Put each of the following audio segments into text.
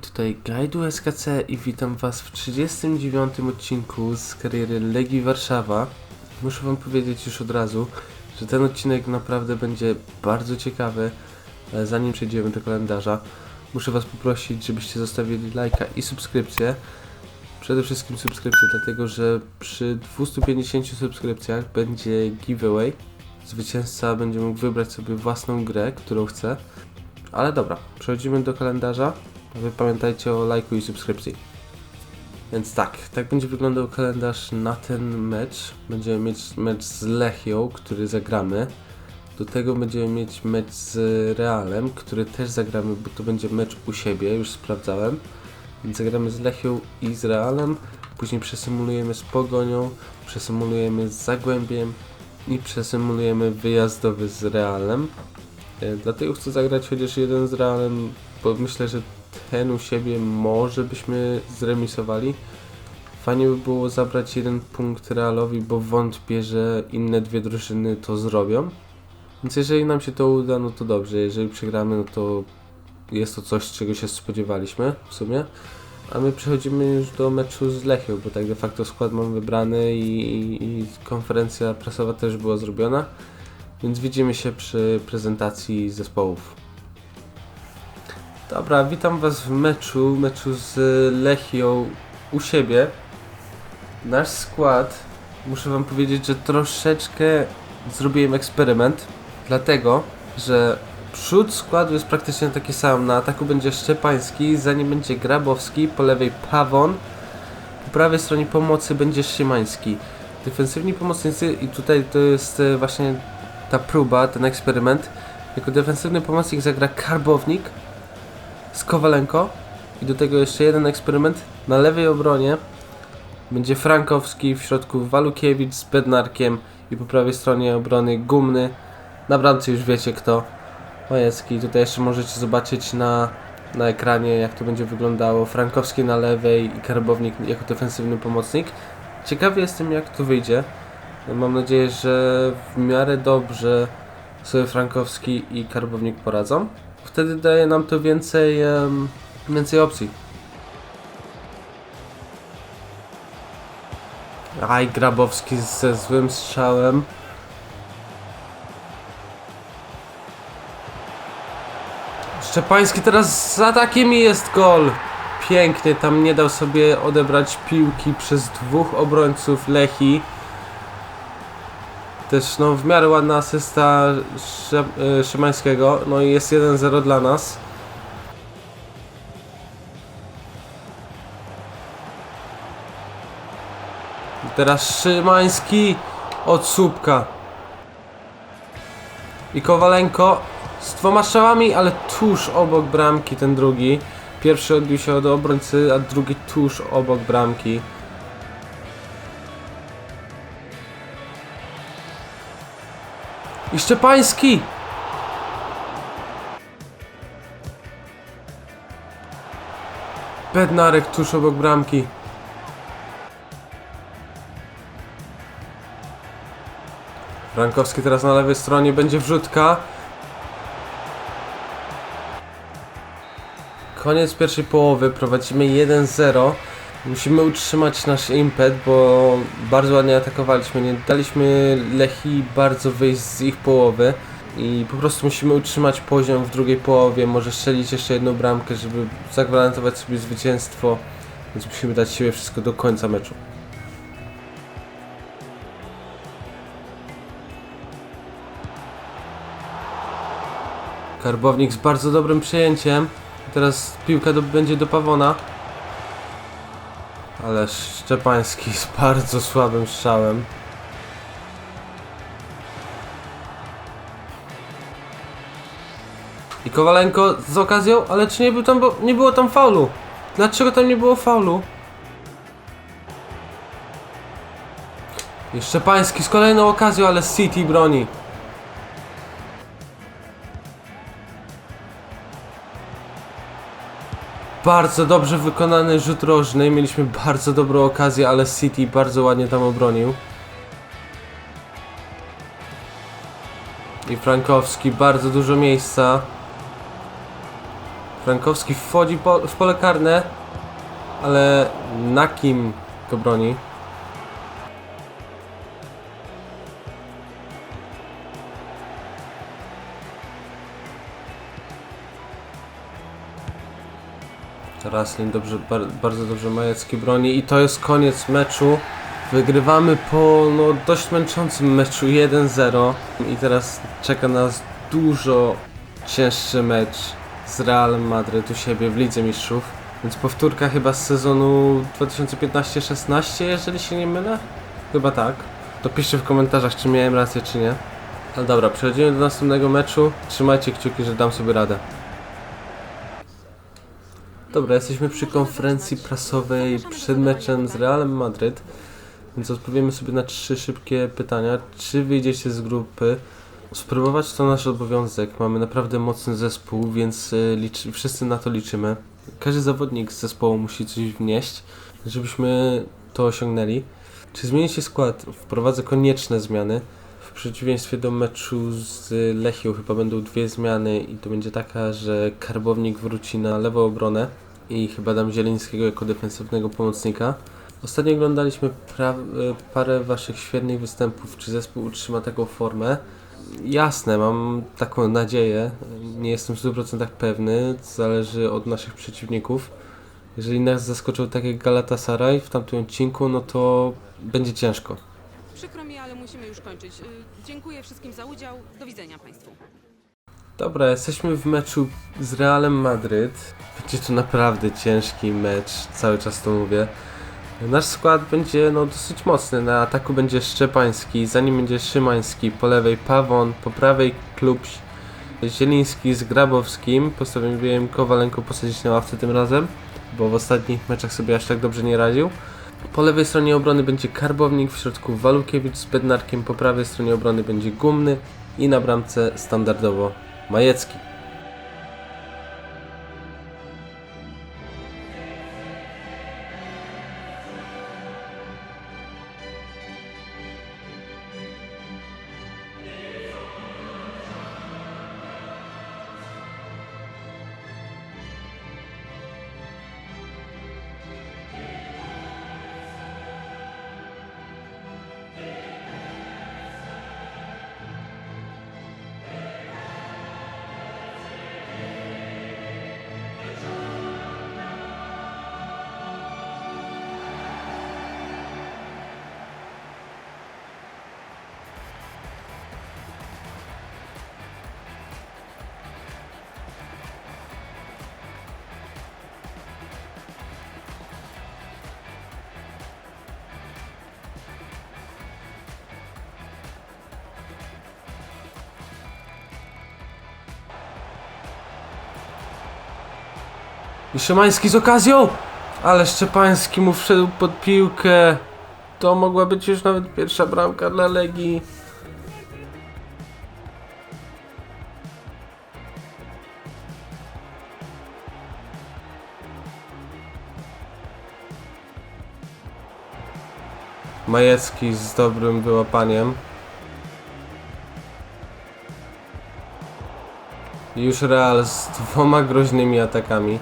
Tutaj Gajdu SKC i witam was w 39 odcinku z kariery Legii Warszawa. Muszę wam powiedzieć już od razu, że ten odcinek naprawdę będzie bardzo ciekawy. Ale zanim przejdziemy do kalendarza, muszę was poprosić, żebyście zostawili lajka i subskrypcję. Przede wszystkim subskrypcję, dlatego że przy 250 subskrypcjach będzie giveaway. Zwycięzca będzie mógł wybrać sobie własną grę, którą chce. Ale dobra, przechodzimy do kalendarza. Wy pamiętajcie o lajku i subskrypcji. Więc tak, tak będzie wyglądał kalendarz na ten mecz. Będziemy mieć mecz z Lechią, który zagramy. Do tego będziemy mieć mecz z Realem, który też zagramy, bo to będzie mecz u siebie, już sprawdzałem. Więc zagramy z Lechią i z Realem. Później przesymulujemy z Pogonią, przesymulujemy z Zagłębiem i przesymulujemy wyjazdowy z Realem. E, Dlatego chcę zagrać chociaż jeden z Realem, bo myślę, że ten u siebie może byśmy zremisowali. Fajnie by było zabrać jeden punkt Realowi, bo wątpię, że inne dwie drużyny to zrobią. Więc jeżeli nam się to uda, no to dobrze. Jeżeli przegramy, no to jest to coś, czego się spodziewaliśmy w sumie. A my przechodzimy już do meczu z Lechią, bo tak de facto skład mam wybrany i, i, i konferencja prasowa też była zrobiona. Więc widzimy się przy prezentacji zespołów. Dobra, witam Was w meczu, meczu z Lechią u siebie. Nasz skład, muszę Wam powiedzieć, że troszeczkę zrobiłem eksperyment, dlatego, że przód składu jest praktycznie taki sam. Na ataku będzie Szczepański, za nim będzie Grabowski, po lewej Pawon, po prawej stronie pomocy będzie Szymański. Defensywni pomocnicy i tutaj to jest e, właśnie ta próba, ten eksperyment. Jako defensywny pomocnik zagra Karbownik z Kowalenko i do tego jeszcze jeden eksperyment. Na lewej obronie będzie Frankowski, w środku Walukiewicz z Bednarkiem i po prawej stronie obrony Gumny. Na bramce już wiecie kto. Majecki. Tutaj jeszcze możecie zobaczyć na, na ekranie jak to będzie wyglądało. Frankowski na lewej i Karbownik jako defensywny pomocnik. Ciekawy jestem jak to wyjdzie. Mam nadzieję, że w miarę dobrze sobie Frankowski i Karbownik poradzą. Wtedy daje nam to więcej, em, więcej opcji. Aj, Grabowski ze złym strzałem. Szczepański teraz z atakiem i jest gol. Pięknie, tam nie dał sobie odebrać piłki przez dwóch obrońców Lechi. Też no w miarę ładna asysta y, Szymańskiego. No i jest 1-0 dla nas. Teraz Szymański od słupka. I Kowalenko z dwoma strzałami, ale tuż obok bramki ten drugi. Pierwszy odbił się od obrońcy, a drugi tuż obok bramki. I Szczepański! Bednarek tuż obok bramki. Frankowski teraz na lewej stronie będzie wrzutka. Koniec pierwszej połowy, prowadzimy 1-0. Musimy utrzymać nasz impet, bo bardzo ładnie atakowaliśmy. Nie daliśmy Lechi bardzo wyjść z ich połowy. I po prostu musimy utrzymać poziom w drugiej połowie. Może strzelić jeszcze jedną bramkę, żeby zagwarantować sobie zwycięstwo. Więc musimy dać siebie wszystko do końca meczu. Karbownik z bardzo dobrym przejęciem. Teraz piłka do, będzie do Pawona. Ale Szczepański z bardzo słabym strzałem. I Kowalenko z okazją, ale czy nie, był tam, nie było tam faulu? Dlaczego tam nie było faulu? I Szczepański z kolejną okazją, ale City broni. Bardzo dobrze wykonany rzut rożny. Mieliśmy bardzo dobrą okazję, ale City bardzo ładnie tam obronił. I Frankowski, bardzo dużo miejsca. Frankowski wchodzi po, w pole karne, ale na kim go broni? Raslin dobrze, bar, bardzo dobrze Majecki broni i to jest koniec meczu. Wygrywamy po no, dość męczącym meczu 1-0 i teraz czeka nas dużo cięższy mecz z Realem Madryt u siebie w Lidze Mistrzów. Więc powtórka chyba z sezonu 2015-16, jeżeli się nie mylę? Chyba tak. To piszcie w komentarzach, czy miałem rację, czy nie. No dobra, przechodzimy do następnego meczu. Trzymajcie kciuki, że dam sobie radę. Dobra, jesteśmy przy konferencji prasowej przed meczem z Realem Madryt. Więc odpowiemy sobie na trzy szybkie pytania. Czy wyjdziecie z grupy? Spróbować to nasz obowiązek. Mamy naprawdę mocny zespół, więc y, liczy, wszyscy na to liczymy. Każdy zawodnik z zespołu musi coś wnieść, żebyśmy to osiągnęli. Czy zmienicie skład? Wprowadzę konieczne zmiany. W przeciwieństwie do meczu z Lechią chyba będą dwie zmiany i to będzie taka, że Karbownik wróci na lewą obronę i chyba dam Zielińskiego jako defensywnego pomocnika. Ostatnio oglądaliśmy e, parę waszych świetnych występów. Czy zespół utrzyma taką formę? Jasne, mam taką nadzieję. Nie jestem w 100% pewny. Zależy od naszych przeciwników. Jeżeli nas zaskoczą tak jak Galatasaray w tamtym odcinku, no to będzie ciężko. Przykro mi, ale musimy już kończyć. Y, Dziękuję wszystkim za udział. Do widzenia Państwu. Dobra, jesteśmy w meczu z Realem Madryt. Będzie to naprawdę ciężki mecz, cały czas to mówię. Nasz skład będzie no, dosyć mocny. Na ataku będzie Szczepański, za nim będzie Szymański, po lewej Pawon, po prawej Klubś, Zieliński z Grabowskim. Postanowiłem Kowalenko posadzić na ławce tym razem, bo w ostatnich meczach sobie aż tak dobrze nie radził. Po lewej stronie obrony będzie Karbownik, w środku Walukiewicz z Bednarkiem, po prawej stronie obrony będzie Gumny i na bramce standardowo Majecki. I Szymański z okazją! Ale Szczepański mu wszedł pod piłkę. To mogła być już nawet pierwsza bramka dla Legii. Majecki z dobrym wyłapaniem. Już Real z dwoma groźnymi atakami.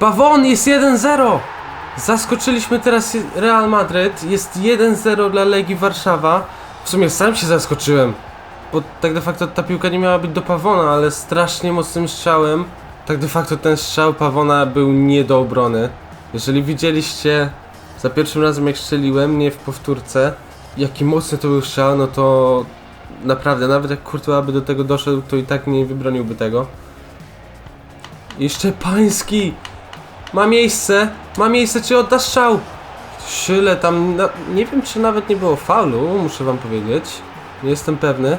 Bawon jest 1-0! Zaskoczyliśmy teraz Real Madryt. Jest 1-0 dla Legii Warszawa. W sumie sam się zaskoczyłem. Bo tak de facto ta piłka nie miała być do Pawona, ale strasznie mocnym strzałem. Tak de facto ten strzał Pawona był nie do obrony. Jeżeli widzieliście za pierwszym razem jak strzeliłem, nie w powtórce, jaki mocny to był strzał, no to naprawdę, nawet jak Courtois by do tego doszedł, to i tak nie wybroniłby tego. Jeszcze Pański! Ma miejsce! Ma miejsce, czy odda strzał? Szyle tam, na, nie wiem czy nawet nie było faulu, muszę wam powiedzieć. Nie jestem pewny.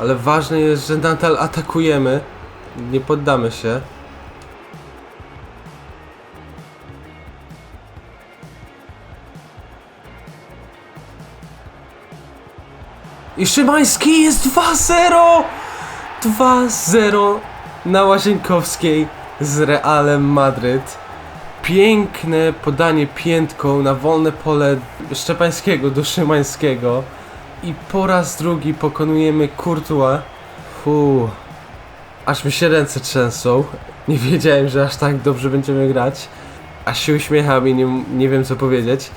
Ale ważne jest, że nadal atakujemy. Nie poddamy się. I Szymański jest 2-0! 2-0 na Łazienkowskiej z Realem Madryt. Piękne podanie piętką na wolne pole Szczepańskiego do Szymańskiego. I po raz drugi pokonujemy Courtois. Fu. Aż mi się ręce trzęsą. Nie wiedziałem, że aż tak dobrze będziemy grać. Aż się uśmiecham i nie, nie wiem co powiedzieć.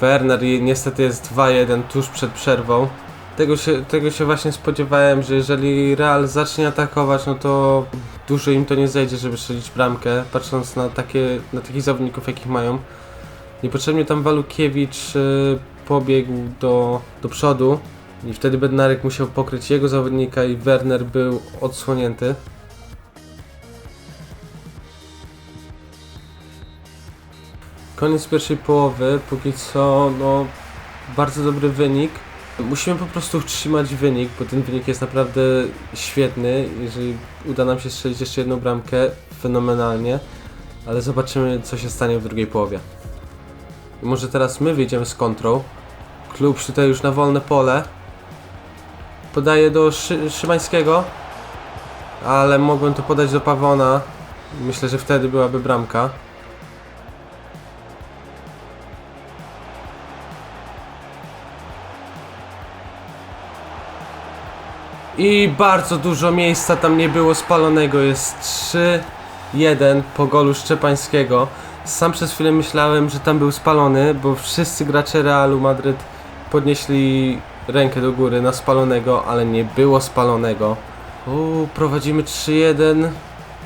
Werner niestety jest 2-1 tuż przed przerwą. Tego się, tego się właśnie spodziewałem, że jeżeli Real zacznie atakować, no to dużo im to nie zejdzie, żeby strzelić bramkę, patrząc na takie, na takich zawodników, jakich mają. Niepotrzebnie tam Walukiewicz y, pobiegł do, do przodu i wtedy Bednarek musiał pokryć jego zawodnika i Werner był odsłonięty. Koniec pierwszej połowy, póki co, no, bardzo dobry wynik. Musimy po prostu utrzymać wynik, bo ten wynik jest naprawdę świetny. Jeżeli uda nam się strzelić jeszcze jedną bramkę, fenomenalnie, ale zobaczymy, co się stanie w drugiej połowie. I może teraz my wyjdziemy z kontrą. Klub tutaj już na wolne pole. Podaje do Szy Szymańskiego, ale mogłem to podać do Pawona. Myślę, że wtedy byłaby bramka. I bardzo dużo miejsca tam nie było spalonego. Jest 3-1 po golu Szczepańskiego. Sam przez chwilę myślałem, że tam był spalony, bo wszyscy gracze Realu Madryt podnieśli rękę do góry na spalonego, ale nie było spalonego. Uuu, prowadzimy 3-1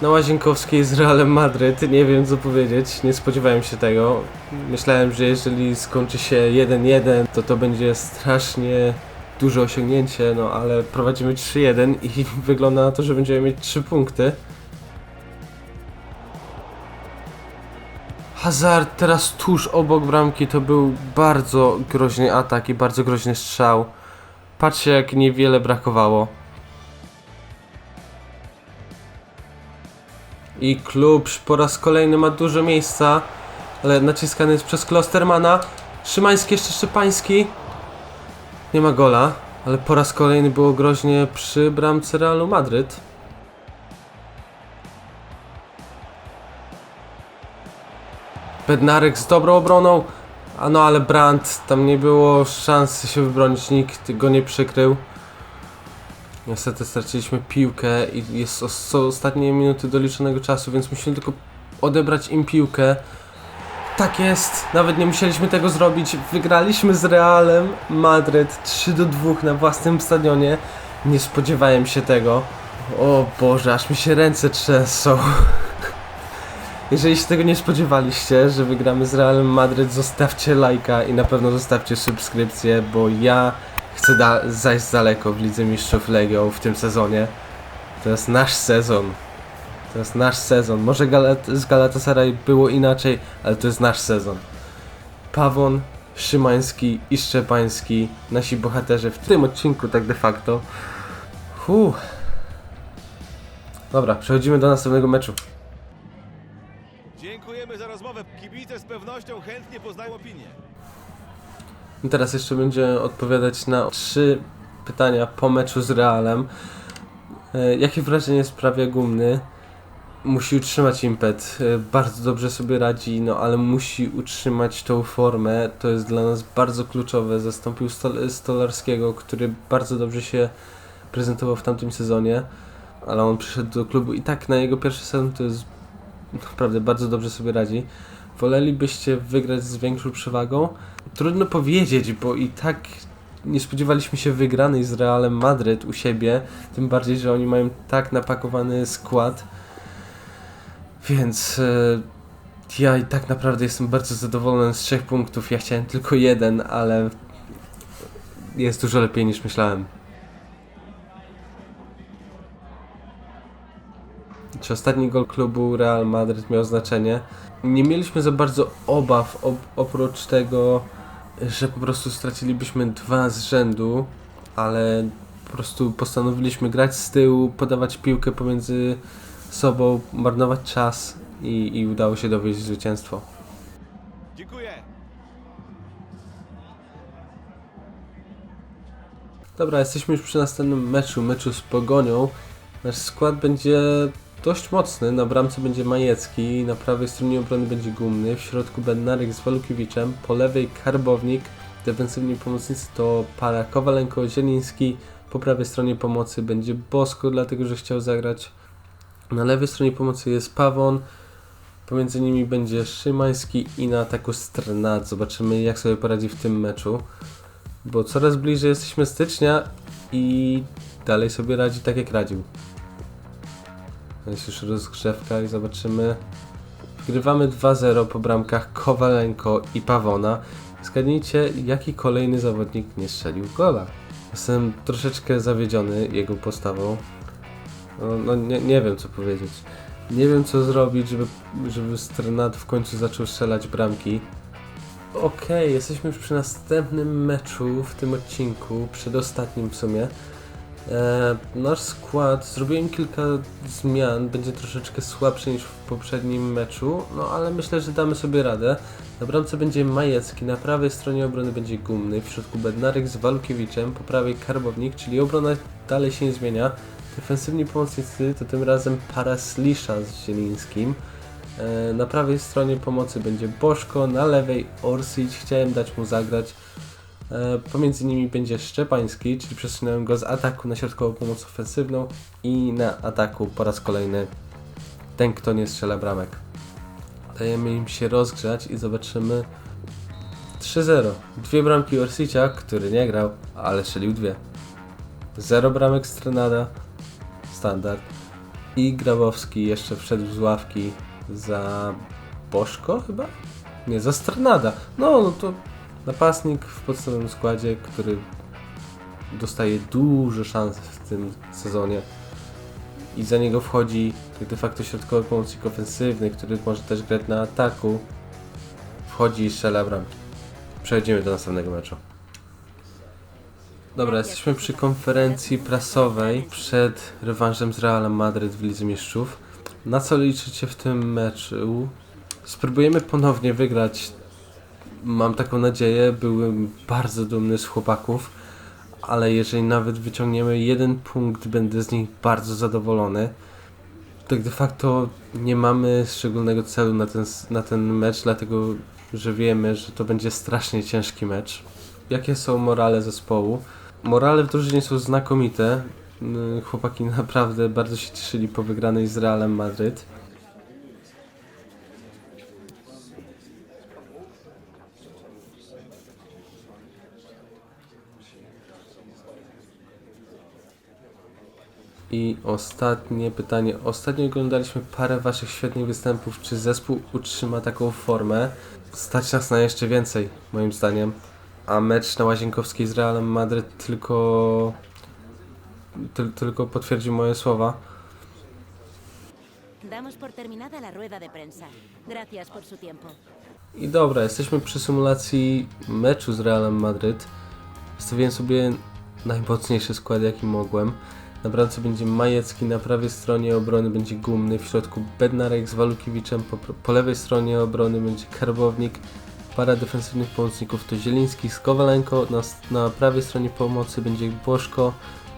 na Łazienkowskiej z Realem Madryt. Nie wiem co powiedzieć, nie spodziewałem się tego. Myślałem, że jeżeli skończy się 1-1, to to będzie strasznie duże osiągnięcie, no ale prowadzimy 3-1 i wygląda na to, że będziemy mieć 3 punkty. Hazard teraz tuż obok bramki to był bardzo groźny atak i bardzo groźny strzał. Patrzcie jak niewiele brakowało. I klub po raz kolejny ma dużo miejsca, ale naciskany jest przez Klostermana. Szymański jeszcze Szczepański. Nie ma gola, ale po raz kolejny było groźnie przy bramce Realu Madryt. Bednarek z dobrą obroną, a no ale Brandt, tam nie było szansy się wybronić, nikt go nie przykrył. Niestety straciliśmy piłkę i jest są ostatnie minuty doliczonego czasu, więc musimy tylko odebrać im piłkę. Tak jest, nawet nie musieliśmy tego zrobić. Wygraliśmy z Realem Madryt 3 do 2 na własnym stadionie. Nie spodziewałem się tego. O Boże, aż mi się ręce trzęsą. Jeżeli się tego nie spodziewaliście, że wygramy z Realem Madryt, zostawcie lajka i na pewno zostawcie subskrypcję, bo ja chcę zajść daleko w Lidze Mistrzów Legio w tym sezonie. To jest nasz sezon. To jest nasz sezon. Może Galat z Galatasaray było inaczej, ale to jest nasz sezon. Pawon, Szymański i Szczepański, nasi bohaterzy w tym odcinku tak de facto. Huh. Dobra, przechodzimy do następnego meczu. Dziękujemy za rozmowę. Kibice z pewnością chętnie poznają opinię. I Teraz jeszcze będzie odpowiadać na trzy pytania po meczu z Realem. E, Jakie wrażenie sprawia Gumny? Musi utrzymać impet. E, Bardzo dobrze sobie radzi, no ale musi utrzymać tą formę. To jest dla nas bardzo kluczowe. Zastąpił Stol- Stolarskiego, który bardzo dobrze się prezentował w tamtym sezonie, ale on przyszedł do klubu i tak na jego pierwszy sezon to jest naprawdę bardzo dobrze sobie radzi. Wolelibyście wygrać z większą przewagą? Trudno powiedzieć, bo i tak nie spodziewaliśmy się wygranej z Realem Madryt u siebie, tym bardziej, że oni mają tak napakowany skład. Więc e, ja i tak naprawdę jestem bardzo zadowolony z trzech punktów. Ja chciałem tylko jeden, ale jest dużo lepiej niż myślałem. Czy ostatni gol klubu Real Madryt miał znaczenie? Nie mieliśmy za bardzo obaw op- oprócz tego, że po prostu stracilibyśmy dwa z rzędu, ale po prostu postanowiliśmy grać z tyłu, podawać piłkę pomiędzy sobą, marnować czas i, i udało się dowieść zwycięstwo. Dziękuję. Dobra, jesteśmy już przy następnym meczu, meczu z Pogonią. Nasz skład będzie dość mocny. Na bramce będzie Majecki, na prawej stronie obrony będzie Gumny, w środku Bednarek z Walukiewiczem, po lewej Karbownik, defensywni pomocnicy to para Kowalenko, Zieliński, po prawej stronie pomocy będzie Bosko, dlatego że chciał zagrać. Na lewej stronie pomocy jest Pawon, pomiędzy nimi będzie Szymański i na ataku Strnad. Zobaczymy jak sobie poradzi w tym meczu, bo coraz bliżej jesteśmy stycznia i dalej sobie radzi tak jak radził. Jest już rozgrzewka i zobaczymy. Wgrywamy 2-0 po bramkach Kowalenko i Pawona. Zgadnijcie, jaki kolejny zawodnik nie strzelił gola. Jestem troszeczkę zawiedziony jego postawą. No, no nie, nie wiem co powiedzieć. Nie wiem co zrobić, żeby, żeby Strenat w końcu zaczął strzelać bramki. Okej, jesteśmy już przy następnym meczu w tym odcinku, przedostatnim w sumie. E, nasz skład, zrobiłem kilka zmian, będzie troszeczkę słabszy niż w poprzednim meczu, no ale myślę, że damy sobie radę. Na bramce będzie Majecki, na prawej stronie obrony będzie Gumny, w środku Bednarek z Walukiewiczem, po prawej Karbownik, czyli obrona dalej się nie zmienia. Defensywni pomocnicy to tym razem para Slisza z Zielińskim. E, na prawej stronie pomocy będzie Bożko, na lewej Orsic, chciałem dać mu zagrać. E, Pomiędzy nimi będzie Szczepański, czyli przesunąłem go z ataku na środkową pomoc ofensywną i na ataku po raz kolejny ten, kto nie strzela bramek. Dajemy im się rozgrzać i zobaczymy 3-0. Dwie bramki Orsicia, który nie grał, ale strzelił dwie. Zero bramek Strenada, standard. I Grabowski jeszcze wszedł z ławki za Bożko chyba? Nie, za Strenada. No, no to napastnik w podstawowym składzie, który dostaje dużo szans w tym sezonie i za niego wchodzi tak de facto środkowy pomocnik ofensywny, który może też grać na ataku. Wchodzi i strzela bramki. Przechodzimy do następnego meczu. Dobra, jesteśmy przy konferencji prasowej przed rewanżem z Realem Madryt w Lidze Mistrzów. Na co liczycie w tym meczu? Spróbujemy ponownie wygrać mam taką nadzieję, byłem bardzo dumny z chłopaków, ale jeżeli nawet wyciągniemy jeden punkt, będę z nich bardzo zadowolony. Tak de facto nie mamy szczególnego celu na ten, na ten mecz, dlatego że wiemy, że to będzie strasznie ciężki mecz. Jakie są morale zespołu? Morale w drużynie są znakomite. Yy, Chłopaki naprawdę bardzo się cieszyli po wygranej z Realem Madryt. I ostatnie pytanie. Ostatnio oglądaliśmy parę waszych świetnych występów. Czy zespół utrzyma taką formę? Stać nas na jeszcze więcej, moim zdaniem. A mecz na Łazienkowskiej z Realem Madryt tylko... Tyl, tylko potwierdził moje słowa. Damos por terminada la rueda de prensa. Gracias por su tiempo. I dobra, jesteśmy przy symulacji meczu z Realem Madryt. Wystawiłem sobie najmocniejszy skład jaki mogłem. Na bramce będzie Majecki, na prawej stronie obrony będzie Gumny, w środku Bednarek z Walukiewiczem, po, po lewej stronie obrony będzie Karbownik, para defensywnych pomocników to Zieliński z Kowalenko, na, na prawej stronie pomocy będzie Bożko,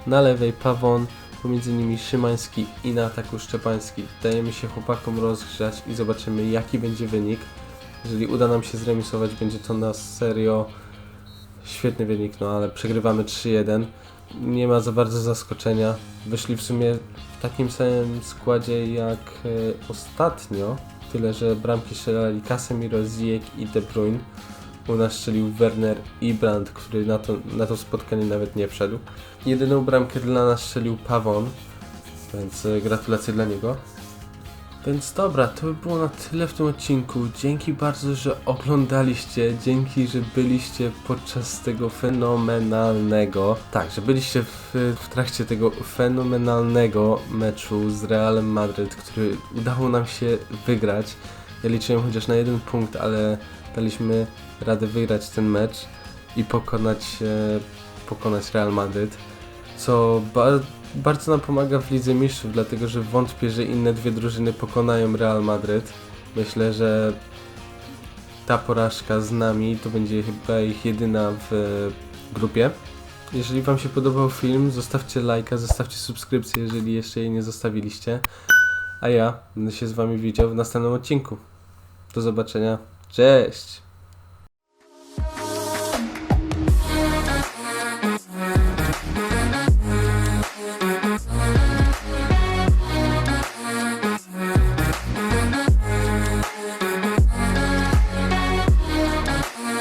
na lewej Pawon, pomiędzy nimi Szymański i na ataku Szczepański. Dajemy się chłopakom rozgrzać i zobaczymy jaki będzie wynik. Jeżeli uda nam się zremisować, będzie to na serio świetny wynik, no ale przegrywamy 3-1. Nie ma za bardzo zaskoczenia. Wyszli w sumie w takim samym składzie jak e, ostatnio, tyle że bramki strzelali Casemiro, Ziyech i De Bruyne. U nas strzelił Werner i Brandt, który na to, na to spotkanie nawet nie wszedł. Jedyną bramkę dla nas strzelił Pawon, więc e, gratulacje dla niego. Więc dobra, to by było na tyle w tym odcinku. Dzięki bardzo, że oglądaliście. Dzięki, że byliście podczas tego fenomenalnego. Tak, że byliście w, w trakcie tego fenomenalnego meczu z Realem Madryt, który udało nam się wygrać. Ja liczyłem chociaż na jeden punkt, ale daliśmy radę wygrać ten mecz i pokonać, e, pokonać Real Madryt. Co bardzo bardzo nam pomaga w Lidze Mistrzów, dlatego że wątpię, że inne dwie drużyny pokonają Real Madryt. Myślę, że ta porażka z nami to będzie chyba ich jedyna w e, grupie. Jeżeli Wam się podobał film, zostawcie lajka, zostawcie subskrypcję, jeżeli jeszcze jej nie zostawiliście. A ja będę się z wami widział w następnym odcinku. Do zobaczenia. Cześć!